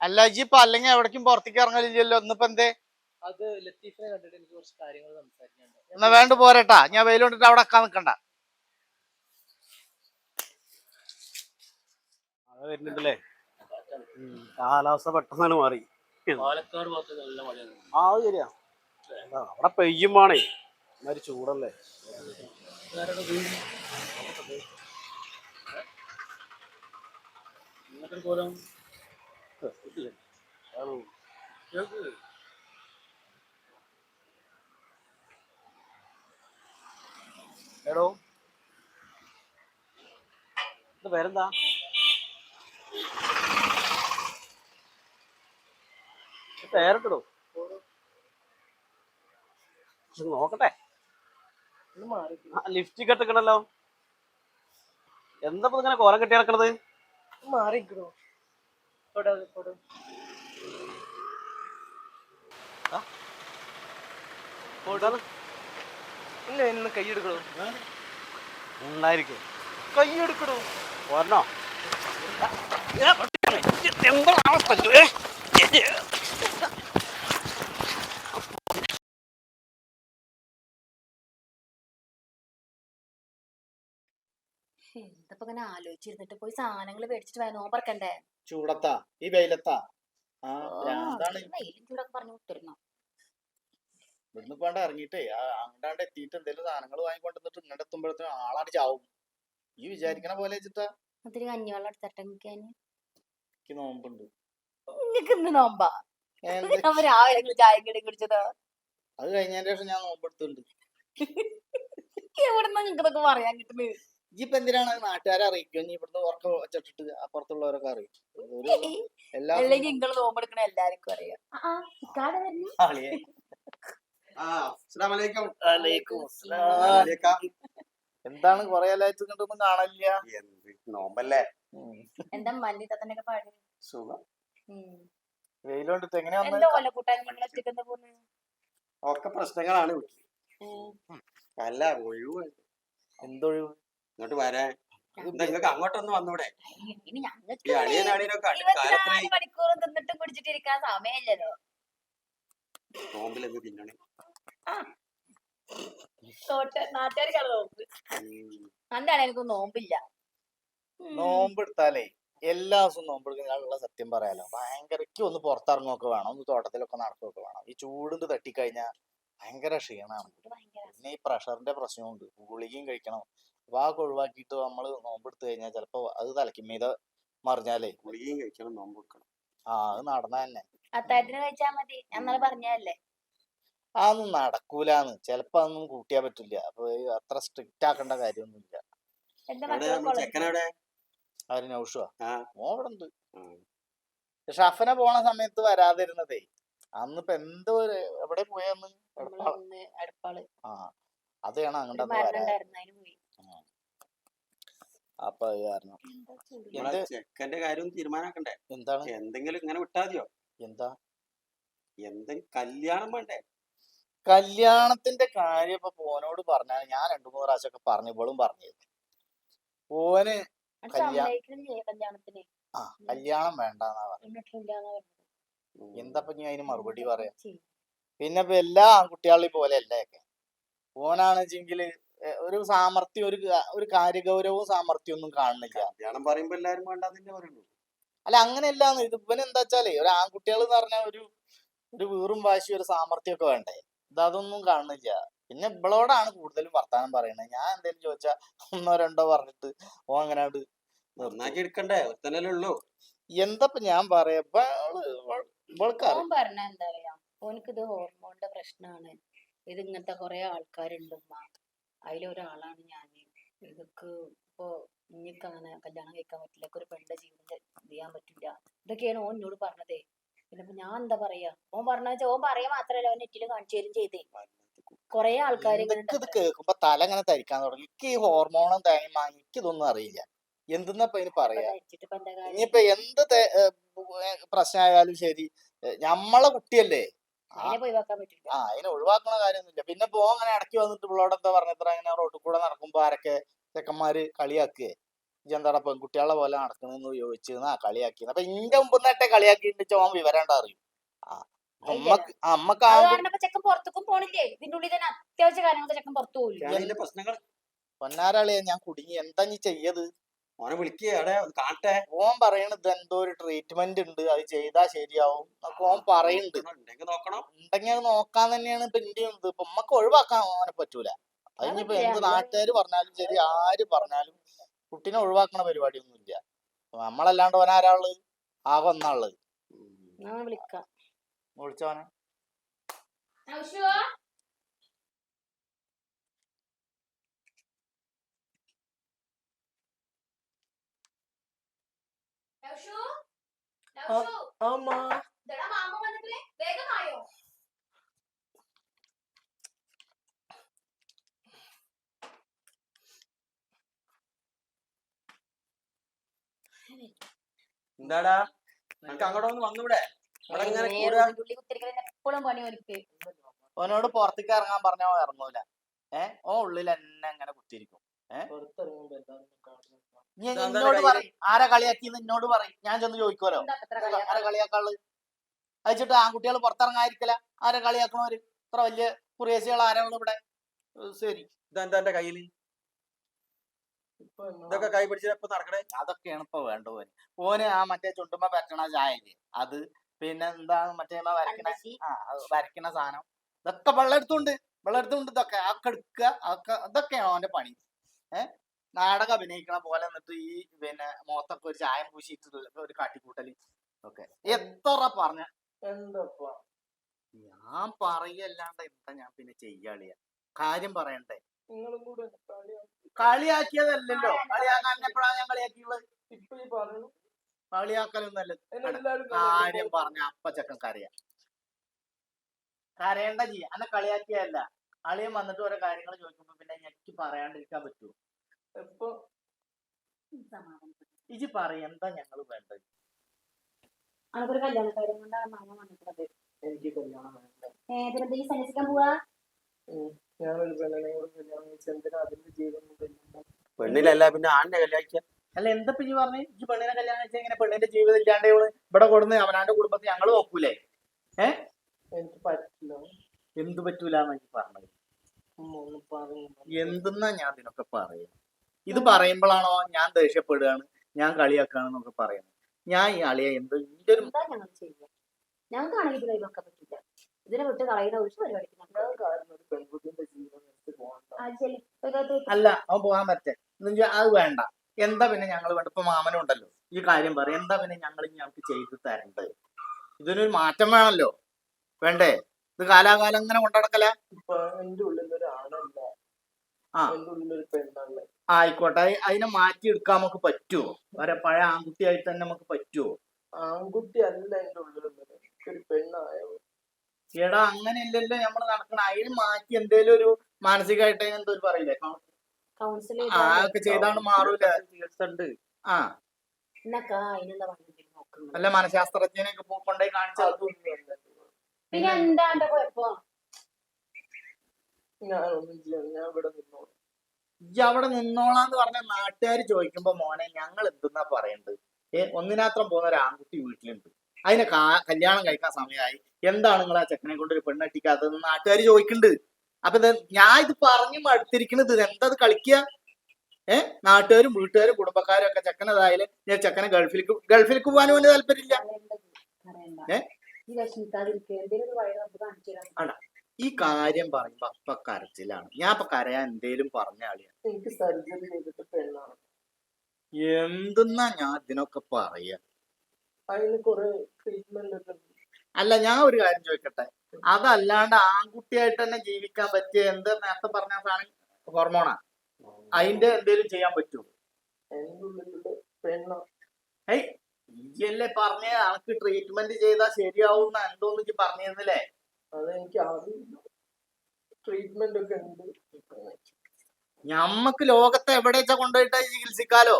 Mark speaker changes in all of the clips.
Speaker 1: അല്ല ഇജ്ജ് ഇപ്പൊ അല്ലെങ്കിൽ എവിടേക്കും പുറത്തേക്ക് ഇറങ്ങലില്ലല്ലോ? ഇന്നിപ്പോ എന്തേ?
Speaker 2: അത് ലത്തീഫിനെ കണ്ടിട്ട് എനിക്ക് കുറച്ച് കാര്യങ്ങൾ സംസാരിക്കാനുണ്ട്.
Speaker 1: എന്നാ വേണ്ട പോരട്ടാ. ഞാൻ വെയിൽ കൊണ്ടിട്ട് അവിടെ അക്കാൻ നിക്കണ്ട.
Speaker 3: മഴ വരുന്നുണ്ടല്ലേ? കാലാവസ്ഥ പെട്ടെന്നാണ് മാറി.
Speaker 2: പാലക്കാട് ഭാഗത്ത് നല്ല മഴയാണ്.
Speaker 3: ആ അത് ശരിയാ. എന്താ, അവിടെ പെയ്യുമ്പോണേ മരി ചൂടല്ലേ?
Speaker 2: ഇന്നത്തെ കോലം
Speaker 3: എടോ. ഇത് പേരെന്താ? ഇത് നോക്കട്ടെ. ലിഫ്റ്റ് കെട്ടിക്കണല്ലോ എന്താ ഇങ്ങനെ കോലം കെട്ടി നടക്കണത്?
Speaker 2: മാറിക്കണോ തൊടാ തൊടാ. ഇല്ല ഇന്ന് കൈ എടുക്കണോ?
Speaker 3: ഉണ്ടായിരിക്കും
Speaker 2: കൈ എടുക്കണോ
Speaker 3: പോരണോ
Speaker 4: എന്തപ്പോ ഇങ്ങനെ ആലോചിച്ചിരുന്നിട്ട് പോയി സാധനങ്ങൾ മേടിച്ചിട്ട് വരാൻ നോമ്പറക്കണ്ടേ
Speaker 1: ചൂടത്താ? ഈ വെയിലത്താ? ആ ഭ്രാന്താണ്.
Speaker 4: വെയിലും ചൂടൊക്കെ പറഞ്ഞു കുത്തിരുന്നു
Speaker 1: ഇവിടുന്ന് ഇപ്പാണ്ട് ഇറങ്ങിയിട്ടേ ആ എത്തിയിട്ട് എന്തെങ്കിലും സാധനങ്ങൾ വാങ്ങിക്കൊണ്ടിരുന്നിട്ട് ഇങ്ങോട്ട് എത്തുമ്പോഴത്തേനും ആളാണ് ചാവും. ഈ വിചാരിക്കണ പോലെ വെച്ചിട്ടാ?
Speaker 4: അതിന് കഞ്ഞിവെള്ളം എടുത്തിട്ട് നിൽക്കാൻ
Speaker 1: എനിക്ക് നോമ്പുണ്ട്.
Speaker 4: നിങ്ങക്ക് ഇന്ന് നോമ്പാ?
Speaker 1: എന്ത്?
Speaker 4: നമ്മ രാവിലെ ഇങ്ങൾ ചായ കടി കുടിച്ചതോ.
Speaker 1: അത് കഴിഞ്ഞതിന്റെ ശേഷം ഞാൻ നോമ്പെടുത്തുണ്ട്.
Speaker 4: എവിടെന്നാ നിങ്ങക്ക് ഇതൊക്കെ പറയാൻ കിട്ടുന്നത്?
Speaker 1: ഇപ്പൊ എന്തിനാണ് നാട്ടുകാരെ അറിയിക്കും ഇനി ഇവിടുന്ന് ഉറക്കം വെച്ചിട്ട് അപ്പുറത്തുള്ളവരൊക്കെ അറിയും.
Speaker 4: അല്ലെങ്കിൽ നിങ്ങൾ നോമ്പെടുക്കണ എല്ലാവർക്കും അറിയാം.
Speaker 1: എന്താണ് കൊറേ എല്ലായിട്ട് കണ്ടൊന്നും കാണാനില്ല
Speaker 3: നോമ്പല്ലേ?
Speaker 4: എന്താ മല്ലി തത്തനൊക്കെ പാടി?
Speaker 3: സുഖം.
Speaker 4: ഉം.
Speaker 1: വെയിൽ കൊണ്ടിട്ട് എങ്ങനെയാ
Speaker 3: ഒക്കെ പ്രശ്നങ്ങളാണ് അല്ല ഒഴിവ്
Speaker 1: എന്തൊഴിവ്?
Speaker 3: ഇങ്ങോട്ട് വരാൻ. നിങ്ങൾക്ക് അങ്ങോട്ടൊന്ന് വന്നൂടെ? ഈ
Speaker 4: തിന്നിട്ടും സമയമില്ലല്ലോ.
Speaker 3: നോമ്പിലെന്ന് തിന്നണേ.
Speaker 4: നാട്ടുകാർക്കാണ് നോമ്പ് എന്താണ് എനിക്ക് നോമ്പില്ല.
Speaker 1: നോമ്പെടുത്താലേ എല്ലാ ദിവസവും നോമ്പെടുക്കുന്നതിനുള്ള സത്യം പറയാലോ. ഭയങ്കരക്ക് ഒന്ന് പുറത്തിറങ്ങുകയൊക്കെ വേണം. ഒന്ന് തോട്ടത്തിലൊക്കെ നടക്കുകയൊക്കെ വേണം. ഈ ചൂടിന് തട്ടിക്കഴിഞ്ഞാൽ ഭയങ്കര ക്ഷീണമാണ്
Speaker 4: ഇത് ഭയങ്കര.
Speaker 1: പിന്നെ ഈ പ്രഷറിന്റെ പ്രശ്നമുണ്ട് ഗുളികയും കഴിക്കണം. അതൊക്കെ ഒഴിവാക്കിയിട്ട് നമ്മൾ നോമ്പെടുത്ത് കഴിഞ്ഞാൽ ചിലപ്പോ അത് തലയ്ക്കുമീത മറിഞ്ഞാലേ
Speaker 3: ഗുളികയും കഴിക്കണം നോമ്പ്
Speaker 1: ആ അത് നടന്ന തന്നെ.
Speaker 4: അത്താഴത്തിന് മതി. പറഞ്ഞല്ലേ
Speaker 1: അതൊന്നും നടക്കൂലാന്ന്. ചിലപ്പോ അതൊന്നും കൂട്ടിയാ പറ്റില്ല. അപ്പൊ അത്ര സ്ട്രിക്റ്റ് ആക്കേണ്ട കാര്യമൊന്നുമില്ല. അവർ നൗഷുവാ. ഉണ്ട്
Speaker 3: ആ.
Speaker 1: പോണ സമയത്ത് വരാതിരുന്നതേ അന്നിപ്പോ എന്തോ ഒരു എവിടെ പോയാന്ന്?
Speaker 4: അടുപ്പാൾ.
Speaker 1: ആ അത് വേണം അങ്ങോട്ട് അപ്പൊ അത് കാരണം.
Speaker 3: നമ്മളെ ചെക്കന്റെ കാര്യം തീരുമാനാക്കണ്ടേ?
Speaker 1: എന്താണ്?
Speaker 3: എന്തെങ്കിലും ഇങ്ങനെ വിട്ടാതിയോ?
Speaker 1: എന്താ?
Speaker 3: എന്തെങ്കിലും കല്യാണം വേണ്ടേ?
Speaker 1: കല്യാണത്തിന്റെ കാര്യം ഇപ്പൊ പോനോട് പറഞ്ഞാൽ ഞാൻ രണ്ടു മൂന്ന് പ്രാവശ്യമൊക്കെ പറഞ്ഞു. ഇവളും പറഞ്ഞു ഓന്
Speaker 4: കല്യാണത്തിന്.
Speaker 1: ആ കല്യാണം വേണ്ടെന്നാ പറഞ്ഞു.
Speaker 4: എന്നിട്ടില്ലാന്ന് പറഞ്ഞത്.
Speaker 3: ഉം.
Speaker 1: എന്താ ഇനി അതിന് മറുപടി പറയാ? പിന്നെ ഇപ്പൊ എല്ലാ ആൺകുട്ടികളെയും പോലെ അല്ലേ? ഓനാണ് വെച്ചെങ്കിൽ ഒരു സാമർത്ഥ്യം ഒരു ഒരു കാര്യഗൗരവവും സാമർത്ഥ്യം ഒന്നും കാണുന്നില്ല.
Speaker 3: കല്യാണം പറയുമ്പോ എല്ലാരും വേണ്ടാന്നെ പറയുള്ളൂ
Speaker 1: അല്ല അങ്ങനെയല്ല ഇത് ഇവൻ എന്താ വെച്ചാലേ ഒരു ആൺകുട്ടികൾ എന്ന് പറഞ്ഞാൽ ഒരു ഒരു വീറും വാശി ഒരു സാമർത്ഥ്യം ഒക്കെ വേണ്ടേ? ഇത് അതൊന്നും കാണുന്നില്ല. പിന്നെ ഇവളോടാണ് കൂടുതലും വർത്താനം പറയുന്നത് ഞാൻ എന്തേലും ചോദിച്ചാ ഒന്നോ രണ്ടോ പറഞ്ഞിട്ട് ഓ അങ്ങനെ അങ്ങട്
Speaker 3: നന്നാക്കി എടുക്കണ്ടേ? ഒരുത്തനല്ലേ ഉള്ളൂ.
Speaker 1: എന്തപ്പ ഞാൻ പറയാ
Speaker 4: പറഞ്ഞ എന്താ ഹോർമോണിന്റെ പ്രശ്നമാണ് ഇത് ഇങ്ങനത്തെ കൊറേ ആൾക്കാരുണ്ട് അതിലൊരാളാണ് ഞാൻ ഇതൊക്കെ ഇപ്പൊ ഇനിക്ക് അങ്ങനെ കല്യാണം കഴിക്കാൻ പറ്റില്ല. ഒരു പെണ്ണിന്റെ ജീവിതം ചെയ്യാൻ പറ്റില്ല. ഇതൊക്കെയാണ് ഓൻ എന്നോട് പറഞ്ഞതേ. പിന്നെ ഞാൻ എന്താ പറയാ? ഓൻ പറഞ്ഞ ഓൻ പറയാ മാത്രല്ല. ഓൻ നെറ്റിൽ കാണിച്ചു തരും ചെയ്തേ. കൊറേ ആൾക്കാർ
Speaker 1: ഇത് കേൾക്കുമ്പോ തല അങ്ങനെ തരിക്കാൻ തുടങ്ങി. എനിക്ക് ഈ ഹോർമോണും തേങ്ങ എനിക്ക് ഇതൊന്നും അറിയില്ല. എന്തെന്നാ ഇനി പറയാ? ഇനിയിപ്പൊ എന്ത് പ്രശ്നമായാലും ശരി. നമ്മളെ കുട്ടിയല്ലേ? ആ അതിനെ ഒഴിവാക്കണ കാര്യമൊന്നുമില്ല. പിന്നെ പോ അങ്ങനെ ഇടയ്ക്ക് വന്നിട്ട് പിള്ളോട് എന്താ പറഞ്ഞത്ര അങ്ങനെ റോട്ടിൽ കൂടെ നടക്കുമ്പോ ആരൊക്കെ ചെക്കന്മാര് കളിയാക്കുകയെ ഇജ്ജ് എന്താടാ പെൺകുട്ടികളെ പോലെ നടക്കണെന്ന് ചോദിച്ചു ആ കളിയാക്കി അപ്പൊ ഇന്റെ മുമ്പ് നേട്ടെ കളിയാക്കിയിട്ട് ചോൻ വിവരം അറിയും?
Speaker 4: ഇപ്പൊ ചെക്കൻ പുറത്തേക്കും പോണില്ലേ? ഇതിന്റെ ഉള്ളിൽ തന്നെ അത്യാവശ്യ കാര്യങ്ങളൊക്കെ ചെക്കൻ പുറത്തു പോകില്ല
Speaker 5: ഇതിന്റെ പ്രശ്നങ്ങൾ
Speaker 1: പൊന്നാരാളിയെ ഞാൻ കുടുങ്ങി. എന്താ നീ ചെയ്യത്
Speaker 5: ഓനെ വിളിക്കേ അവിടെ കാണട്ടെ.
Speaker 1: ഓൻ പറയണത് എന്തോ ഒരു ട്രീറ്റ്മെന്റ് ഉണ്ട് അത് ചെയ്താ ശരിയാവും ഓൻ പറയുന്നുണ്ട്
Speaker 5: ഉണ്ടെങ്കിൽ നോക്കണം.
Speaker 1: ഉണ്ടെങ്കിൽ അത് നോക്കാൻ തന്നെയാണ് ഇപ്പൊ ഇന്ത്യ ഇത്. ഇപ്പൊ നമ്മക്ക് ഒഴിവാക്കാൻ ഓനെ പറ്റൂല. അതിനിപ്പോ എന്ത് നാട്ടുകാര് പറഞ്ഞാലും ശരി ആര് പറഞ്ഞാലും കുട്ടീനെ ഒഴിവാക്കണ പരിപാടിയൊന്നും ഇല്ല നമ്മളല്ലാണ്ട് ഓൻ ആരാൾ ആകെ ഒന്നാൾ
Speaker 4: ഞാൻ വിളിക്കാം.
Speaker 1: വിളിച്ചോനെ
Speaker 5: എന്താടാ? നിനക്ക് അങ്ങോട്ട് ഒന്ന് വന്നൂടെ?
Speaker 1: ഓനോട് പുറത്തേക്ക് ഇറങ്ങാൻ പറഞ്ഞാ ഇറങ്ങൂല. ഏ? ഓ ഉള്ളിൽ എന്നെ അങ്ങനെ കുത്തിയിരിക്കും.
Speaker 2: പുറത്തിറങ്ങുമ്പോ
Speaker 1: നിന്നോട്
Speaker 5: പറ
Speaker 1: പറയും. ആരാ കളിയാക്കി എന്നോട് പറയും. ഞാൻ ചെന്ന് ചോദിക്കുമല്ലോ ആരെ
Speaker 4: ആരാ?
Speaker 1: കളിയാക്കാൾ അയച്ചിട്ട് ആൺകുട്ടികൾ പുറത്തിറങ്ങാതിരിക്കല. ആരാ കളിയാക്കണവര്? ഇത്ര വലിയ കുറേശികൾ ആരാണ് ഇവിടെ? ശരി.
Speaker 5: ഇതെന്താ എന്റെ
Speaker 2: കയ്യിൽ?
Speaker 5: ഇതൊക്കെ കൈ പിടിച്ചപ്പോ ഇപ്പൊ നടക്കണേ?
Speaker 1: അതൊക്കെയാണ് ഇപ്പൊ വേണ്ടത് ഓന്. ഓന് ആ മറ്റേ ചുണ്ടുമ്പ പറ്റണ ചായല്ലേ? അത് പിന്നെ എന്താണ് മറ്റേ വരക്കണ? ആ വരക്കണ സാധനം. ഇതൊക്കെ വെള്ളം എടുത്തുണ്ട് വെള്ളം എടുത്തുണ്ട് ഇതൊക്കെ. അതൊക്കെ എടുക്കുക. അതൊക്കെ ഇതൊക്കെയാണ് അവന്റെ പണി. ഏഹ് നാടകം അഭിനയിക്കണ പോലെ എന്നിട്ട് ഈ പിന്നെ മോത്തൊക്കെ ഒരു ചായം പൂശിയിട്ട് ഒരു കാട്ടിക്കൂട്ടൽ. ഒക്കെ എത്ര പറഞ്ഞ
Speaker 2: എന്താപ്പാ?
Speaker 1: ഞാൻ പറയല്ലാണ്ട് എന്താ ഞാൻ പിന്നെ ചെയ്യാളിയ? കാര്യം പറയണ്ടേ?
Speaker 2: നിങ്ങളും കൂടെ കളിയാ
Speaker 1: കളിയാക്കിയതല്ലല്ലോ. കളിയാക്കാൻ എപ്പോഴാണ് ഞാൻ കളിയാക്കിയുള്ളത്
Speaker 2: ഇപ്പൊ ഈ പറഞ്ഞു.
Speaker 1: കളിയാക്കലൊന്നല്ല കാര്യം പറഞ്ഞ അപ്പ ചെക്കൻ കരയാ. കരയണ്ട ജി അന്നെ കളിയാക്കിയല്ല അളിയൻ വന്നിട്ട് ഓരോ കാര്യങ്ങൾ ചോദിക്കുമ്പോ പിന്നെ ഞെക്കി പറയാണ്ടിരിക്കാൻ പറ്റുമോ
Speaker 2: ഇപ്പൊ
Speaker 1: ഇജി പറ എന്താ ഞങ്ങൾ വേണ്ടത്?
Speaker 4: അനക്കൊരു കല്യാണ കാര്യം കൊണ്ടാണ് മാമ വന്നിട്ടുള്ളത്.
Speaker 2: എനിക്ക് കല്യാണം വേണ്ട.
Speaker 4: ഏതിനെന്താ സന്യസിക്കാൻ പോവാ?
Speaker 2: ഞാനൊരു പെണ്ണിനെ കൂടെ കല്യാണം കഴിച്ച് എന്തിനാ അതിന്റെ ജീവിതം
Speaker 5: പെണ്ണിലല്ല പിന്നെ ആണിനെ കല്യാണിക്ക
Speaker 1: അല്ല എന്താ ഇപ്പൊ പറഞ്ഞു? ഇജ്ജ് പെണ്ണിനെ കല്യാണം കഴിച്ചാൽ ഇങ്ങനെ പെണ്ണിന്റെ ജീവിതം ഇല്ലാണ്ട് ഇവൾ ഇവിടെ കൊടുന്ന് അവനാന്റെ കുടുംബത്തിൽ ഞങ്ങൾ നോക്കൂലേ?
Speaker 2: എനിക്ക് പറ്റില്ല.
Speaker 1: എന്ത് പറ്റൂലെന്ന് എനിക്ക് പറഞ്ഞത്? എന്തെന്നാ ഞാൻ ഇതിനൊക്കെ പറയുന്നത് ഇത് പറയുമ്പോഴാണോ ഞാൻ ദേഷ്യപ്പെടുകയാണ് ഞാൻ കളിയാക്കാണെന്നൊക്കെ പറയുന്നത്. ഞാൻ ഈ അളിയെ എന്ത് എന്റെ ഒരു
Speaker 4: എന്താ ഞങ്ങൾ ചെയ്യുക? ഞങ്ങൾക്കാണെങ്കിൽ ഇത് കൈവക്കാൻ പറ്റില്ല ഇതിനെ വിട്ട് കളയുന്ന ഒരു പരിപാടിക്ക് ഞങ്ങൾ
Speaker 1: അല്ല അവൻ പോകാൻ പറ്റേ. അത് വേണ്ട. എന്താ പിന്നെ ഞങ്ങൾ വേണ്ട? ഇപ്പൊ മാമനുണ്ടല്ലോ ഈ കാര്യം പറയും എന്താ പിന്നെ ഞങ്ങൾ ഞങ്ങൾക്ക് ചെയ്തു തരേണ്ടത് ഇതിനൊരു മാറ്റം വേണല്ലോ. വേണ്ടേ? ഇത് കാലാകാലം ഇങ്ങനെ കൊണ്ടടക്കല?
Speaker 2: ഇപ്പൊ എന്റെ ഉള്ളിൽ ഒരു ആണല്ല
Speaker 1: ആ.
Speaker 2: എന്റെ ഉള്ളിൽ ഒരു പെണ്ണല്ല
Speaker 1: ആയിക്കോട്ടെ. അത് അതിനെ മാറ്റി എടുക്കാൻ നമുക്ക് പറ്റുമോ വരെ പഴയ ആൺകുട്ടിയായിട്ട് തന്നെ നമുക്ക് പറ്റുമോ
Speaker 2: ആൺകുട്ടി അല്ല എന്റെ ഉള്ളിലുള്ളത് ഒരു പെണ്ണായ
Speaker 1: എടാ അങ്ങനെയല്ലല്ലോ നമ്മൾ നടക്കണം. അതിന് മാറ്റി എന്തേലും ഒരു മാനസികമായിട്ട് എന്തോ പറയില്ലേ?
Speaker 4: കൗൺസിൽ
Speaker 1: ആ ഒക്കെ ചെയ്താണ് മാറൂല.
Speaker 5: ചികിത്സ ഉണ്ട്.
Speaker 1: ആ. അല്ല മനഃശാസ്ത്രജ്ഞനെ കൊണ്ടുപോയി
Speaker 2: അല്ല
Speaker 4: പിന്നെ എന്താ? കുഴപ്പം?
Speaker 2: ഞാനൊന്നും ചെയ്യാൻ ഞാൻ ഇവിടെ നിന്നോളാം.
Speaker 1: ഇജ്ജ് അവിടെ നിന്നോളാന്ന് പറഞ്ഞ നാട്ടുകാർ ചോദിക്കുമ്പോ മോനെ ഞങ്ങൾ എന്തെന്നാ പറയണ്ട്? ഏ ഒന്നിനാത്രം പോകുന്ന ഒരു ആൺകുട്ടി വീട്ടിലുണ്ട്. അതിനെ കാ- കല്യാണം കഴിക്കാൻ സമയമായി എന്താണ് നിങ്ങൾ ആ ചെക്കനെ കൊണ്ട് ഒരു പെണ്ണെട്ടിക്കാത്തതെന്ന് നാട്ടുകാർ ചോദിക്കുന്നുണ്ട് അപ്പൊ ഇത് ഞാൻ ഇത് പറഞ്ഞു മടുത്തിരിക്കണത് ഇത് എന്താ അത് കളിക്കുക ഏഹ് നാട്ടുകാരും വീട്ടുകാരും കുടുംബക്കാരും ഒക്കെ ചെക്കനതായാലും ഞാൻ ചെക്കനെ ഗൾഫിലേക്ക് ഗൾഫിലേക്ക് പോകാനും വലിയ താല്പര്യമില്ല. ഏഹ്?
Speaker 4: ഈ
Speaker 1: കാര്യം പറയുമ്പോ അപ്പൊ കരച്ചിലാണ്. ഞാൻ അപ്പൊ കരയാൻ എന്തേലും പറഞ്ഞ ആളിയാണ്
Speaker 2: എനിക്ക് സർജറി ചെയ്തിട്ട് പെണ്ണാണ്.
Speaker 1: എന്തെന്നാ ഞാൻ ഇതിനൊക്കെ പറയാ?
Speaker 2: അതിന് കുറെ ട്രീറ്റ്മെന്റ്
Speaker 1: അല്ല ഞാൻ ഒരു കാര്യം ചോദിക്കട്ടെ അതല്ലാണ്ട് ആൺകുട്ടിയായിട്ട് തന്നെ ജീവിക്കാൻ പറ്റിയ എന്ത് നേരത്തെ പറഞ്ഞ സാധനം? ഹോർമോണാ? അതിന്റെ എന്തേലും ചെയ്യാൻ പറ്റുമോ ഏയ് ഇല്ലേ പറഞ്ഞ? ആൾക്ക് ട്രീറ്റ്മെന്റ് ചെയ്താൽ ശരിയാവും എന്തോന്ന് പറഞ്ഞിരുന്നില്ലേ?
Speaker 2: അതെനിക്ക് ട്രീറ്റ്മെന്റ് ഒക്കെ ഉണ്ട്.
Speaker 1: ഞമ്മക്ക് ലോകത്തെ എവിടെയൊക്കെ കൊണ്ടുപോയിട്ട് ചികിത്സിക്കാലോ?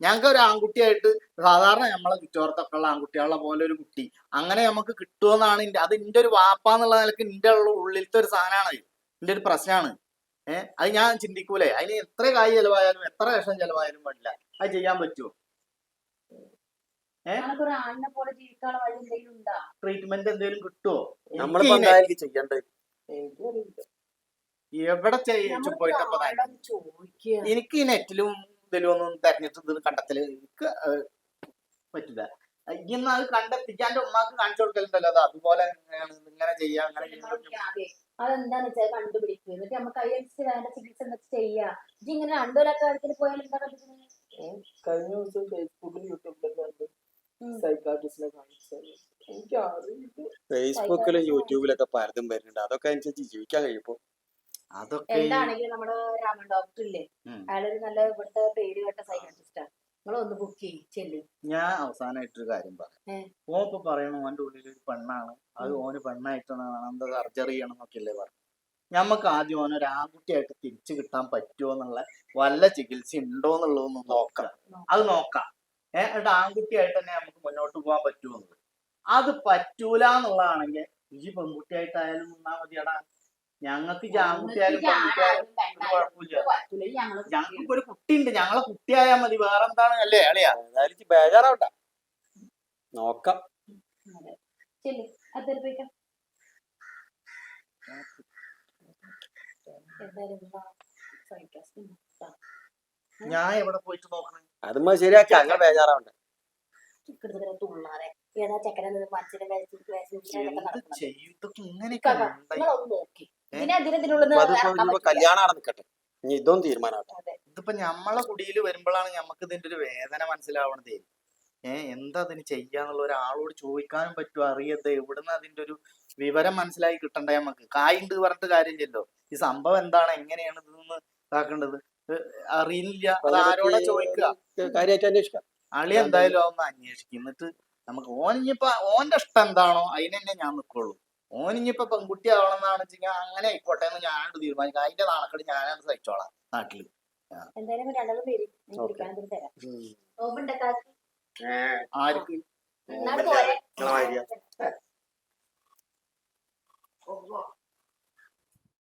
Speaker 1: ഞങ്ങൾക്ക് ഒരു ആൺകുട്ടിയായിട്ട് സാധാരണ നമ്മളെ ചുറ്റോറത്തൊക്കെ ഉള്ള ആൺകുട്ടികളെ പോലെ ഒരു കുട്ടി. അങ്ങനെ നമുക്ക് കിട്ടുമെന്നാണ് എന്റെ അത് എന്റെ ഒരു വാപ്പ എന്നുള്ള നിലയ്ക്ക് എന്റെ ഉള്ള ഉള്ളിലത്തെ ഒരു സാധനമാണ് എന്റെ ഒരു പ്രശ്നമാണ് ഏഹ് അത് ഞാൻ ചിന്തിക്കൂലേ. അതിന് എത്ര കായ് ചെലവായാലും എത്ര ലക്ഷം ചെലവായാലും പറ്റില്ല. അത് ചെയ്യാൻ പറ്റുമോ
Speaker 4: ഏഹ് ആണിനെ പോലെ ജീവിക്കാനുള്ള വഴി എന്തെങ്കിലും ഉണ്ടാ?
Speaker 1: ട്രീറ്റ്മെന്റ് എന്തെങ്കിലും കിട്ടുമോ
Speaker 3: നമ്മളിപ്പോ എന്തായാലും ചെയ്യണ്ടേ
Speaker 1: എവിടെ എനിക്ക് ഈ നെറ്റിലും ഇതിലും ഒന്നും തെരഞ്ഞിട്ട് ഇത് കണ്ടെത്തൽ എനിക്ക് പറ്റില്ല. ഇന്ന് അത് കണ്ടെത്തിക്കാൻ എന്റെ ഉമ്മാക്ക് കാണിച്ചു കൊടുക്കലുണ്ടല്ലോ അത് അതുപോലെ ഇങ്ങനെ ചെയ്യാം അങ്ങനെ
Speaker 4: അതെന്താന്ന് വെച്ചാൽ കണ്ടുപിടിക്കുക എന്നിട്ട് നമുക്ക് അതിനനുസരിച്ച് വേണ്ട ചികിത്സ എന്താ ചെയ്യാ? ഇജ്ജ് ഇങ്ങനെ രണ്ടോലൊക്കെ പോയാൽ എന്താ പറ്റുന്നത്
Speaker 2: കഴിഞ്ഞ ദിവസം ഫേസ്ബുക്കിൽ യൂട്യൂബിലൊക്കെ കണ്ട്. സൈക്കാട്രിസ്റ്റിനെ കാണിച്ചത്.
Speaker 3: ഫേസ്ബുക്കിലും യൂട്യൂബിലൊക്കെ പലതും വരുന്നുണ്ട്. അതൊക്കെ അനുസരിച്ച് ജീവിക്കാൻ കഴിയുമ്പോ.
Speaker 1: അതൊക്കെ
Speaker 4: എന്താണെങ്കിലും നമ്മുടെ രാമൻ ഡോക്ടർ ഇല്ലേ. അയാളൊരു നല്ല ഇവിടുത്തെ പേര് കേട്ട സൈക്കാട്രിസ്റ്റാണ് ഞാൻ ഒന്ന്
Speaker 1: ഒരു കാര്യം പറയാം. ഓൻ ഇപ്പൊ പറയണു ഓന്റെ ഉള്ളിൽ ഒരു പെണ്ണാണ്. അത് ഓന് പെണ്ണായിട്ടാണ് എന്താ സർജറി ചെയ്യണം എന്നൊക്കെയല്ലേ പറഞ്ഞു ഞമ്മക്ക് ആദ്യം ഓനെ ഒരു ആൺകുട്ടിയായിട്ട് തിരിച്ചു കിട്ടാൻ പറ്റുമോ എന്നുള്ള വല്ല ചികിത്സ ഉണ്ടോ എന്നുള്ളതൊന്ന് നോക്കാം. അത് നോക്കാം. ഏഹ് എന്നിട്ട് ആൺകുട്ടിയായിട്ട് തന്നെ നമുക്ക് മുന്നോട്ട് പോകാൻ പറ്റുമോ എന്നുള്ളത്. അത് പറ്റൂല എന്നുള്ളതാണെങ്കിൽ ഈ പെൺകുട്ടിയായിട്ടായാലും നിന്നാ മതിയടാ. ഞങ്ങൾക്ക് ആൺകുട്ടിയായാലും കുഴപ്പമില്ല ഞങ്ങൾക്ക് ഒരു കുട്ടിയുണ്ട്. ഞങ്ങളെ കുട്ടിയായാൽ മതി. വേറെ എന്താണ് അല്ലേ അളിയാ?
Speaker 3: ഏതായാലും ബേജാറാവട്ട നോക്കാം.
Speaker 1: ഞാൻ എവിടെ പോയിട്ട് നോക്കണം?
Speaker 3: അതുമ്പോ ശരിയാക്കി. അങ്ങനെ ബേജാറാവണ്ട.
Speaker 4: ഏതാ ചെക്കനെ
Speaker 3: ഇനിയിപ്പോ കല്യാണം നിക്കട്ടെ. ഇനി ഇതൊന്നും
Speaker 1: ഇതിപ്പോ നമ്മളെ കുടിയിൽ വരുമ്പോഴാണ് നമുക്ക് ഇതിന്റെ ഒരു വേദന മനസ്സിലാവണത്. ഏഹ് എന്താ അതിന് ചെയ്യാന്നുള്ള ഒരാളോട് ചോദിക്കാനും പറ്റുമോ അറിയത് ഇവിടുന്ന് അതിന്റെ ഒരു വിവരം മനസ്സിലായി കിട്ടണ്ടേ നമുക്ക് കായുണ്ട് പറഞ്ഞിട്ട് കാര്യമില്ലല്ലോ. ഈ സംഭവം എന്താണ്? എങ്ങനെയാണ് ഇതെന്ന് ഇതാക്കേണ്ടത്? അറിയില്ല. അത് ആരോടാ ചോദിക്കുക അളി എന്തായാലും അതൊന്ന് അന്വേഷിക്കും. എന്നിട്ട് നമുക്ക് ഓനിഞ്ഞിപ്പ ഓന്റെ ഇഷ്ടം എന്താണോ അതിനെന്നെ ഞാൻ നിൽക്കുള്ളൂ ഓനിഞ്ഞിപ്പ പെൺകുട്ടി ആവണമെന്നാണ് വെച്ചാൽ അങ്ങനെ ആയിക്കോട്ടെ എന്ന് ഞാൻ തീരുമാനിക്കാം. അതിന്റെ നാണക്കെട് ഞാനാണ് സഹിച്ചോളാം
Speaker 4: നാട്ടിൽ.
Speaker 1: ആർക്ക്.
Speaker 4: ഓ